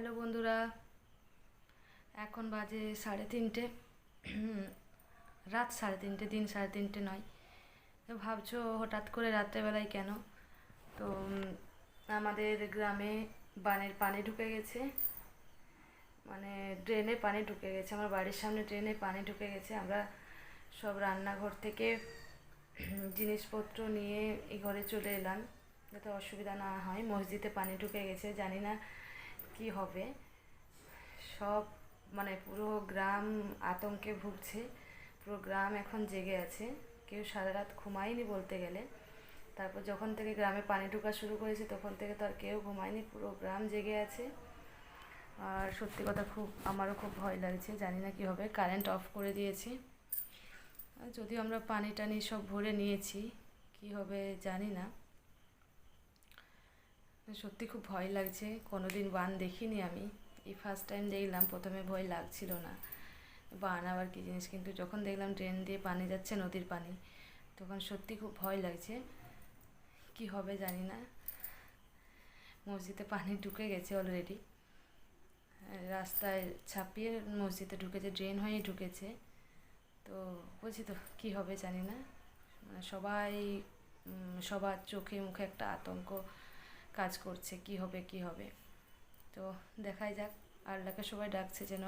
Hello বন্ধুরা, এখন বাজে সাড়ে তিনটে। রাত সাড়ে তিনটে, দিন সাড়ে তিনটে নয়। তো ভাবছ হঠাৎ করে রাত্রেবেলায় কেন? তো আমাদের গ্রামে বানের পানি ঢুকে গেছে। মানে ড্রেনে পানি ঢুকে গেছে, আমার বাড়ির সামনে ড্রেনে পানি ঢুকে গেছে। আমরা সব রান্নাঘর থেকে জিনিসপত্র নিয়ে এই ঘরে চলে এলাম। যাতে অসুবিধা না হয়, মসজিদে পানি ঢুকে গেছে, জানি না কি হবে? সব মানে পুরো গ্রাম আতঙ্কে ভুগছে। পুরো গ্রাম এখন জেগে আছে। কেউ সারা রাত ঘুমায়নি বলতে গেলে। তারপর যখন থেকে গ্রামে পানি ঢোকা শুরু করেছে, তখন থেকে তো আর কেউ ঘুমায়নি। পুরো গ্রাম জেগে আছে। আর সত্যি কথা খুব, আমারও খুব ভয় লাগছে। জানি না কী হবে। কারেন্ট অফ করে দিয়েছি। যদিও আমরা পানি টানি সব ভরে নিয়েছি, কি হবে জানি না। সত্যি খুব ভয় লাগছে। কোনোদিন বান দেখিনি আমি। এই ফার্স্ট টাইম দেখলাম, প্রথমে ভয় লাগছিল না। বান আবার কী জিনিস? কিন্তু যখন দেখলাম ট্রেন দিয়ে পানি যাচ্ছে নদীর পানি, তখন সত্যি খুব ভয় লাগছে। কি হবে জানি না। মসজিদে পানি ঢুকে গেছে অলরেডি রাস্তায় ছাপিয়ে মসজিদে ঢুকেছে ড্রেন হয়ে ঢুকেছে। তো বলছি তো, কী হবে জানি না। মানে সবাই সবার চোখে মুখে একটা আতঙ্ক। কাজ করছে, কি হবে কি হবে। তো দেখাই যাক, আল্লাহকে সবাই ডাকছে যেন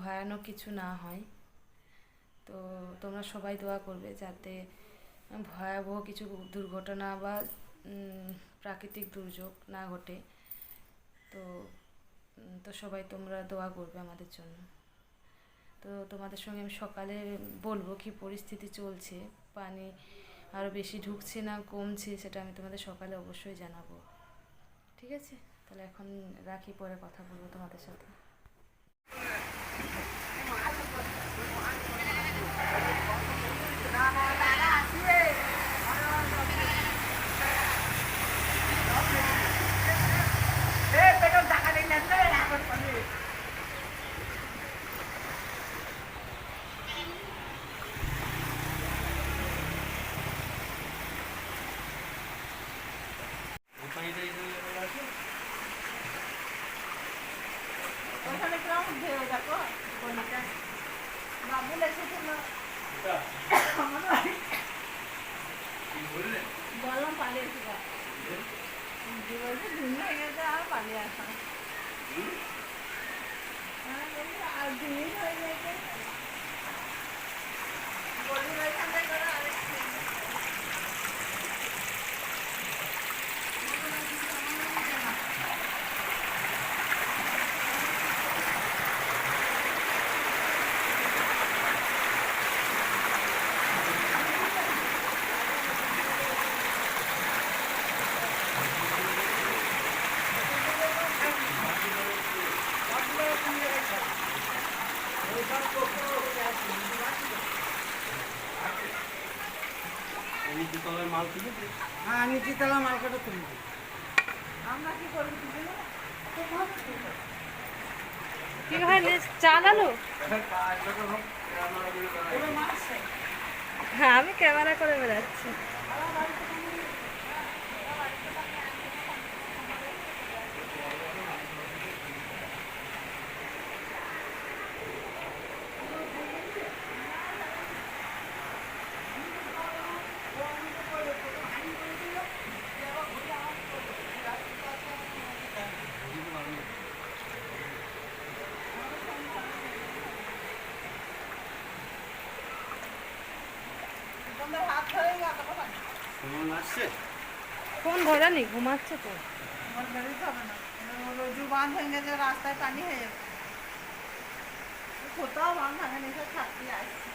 ভয়ানক কিছু না হয়। তো তোমরা সবাই দোয়া করবে যাতে ভয়াবহ কিছু দুর্ঘটনা বা প্রাকৃতিক দুর্যোগ না ঘটে। তো তো সবাই তোমরা দোয়া করবে আমাদের জন্য। তো তোমাদের সঙ্গে আমি সকালে বলব কি পরিস্থিতি চলছে, পানি আরও বেশি ঢুকছে না কমছে সেটা আমি তোমাদের সকালে অবশ্যই জানাব। ঠিক আছে? তাহলে এখন রাখি পরে কথা বলব তোমাদের সাথে। দেখো লেগেছিল বললাম পালিয়ে এসে বলছে দিন হয়ে গেছে আর পালিয়ে আসা আর দিন হয়ে গেছে মাল তুলেছে হ্যাঁ নিচুতলা মালকাটা তুলবো আমরা কি করব কি হয় আলো? হ্যাঁ আমি ক্যামেরা করে বেড়াচ্ছি। তোমাদের হাত নেই? ঘুমাচ্ছে তো। রোজু বাঁধ হয়ে গেছে রাস্তায় পানি হয়ে যাবে। কোথাও বাঁধ ভাঙে নিচে থাকতে আসছে।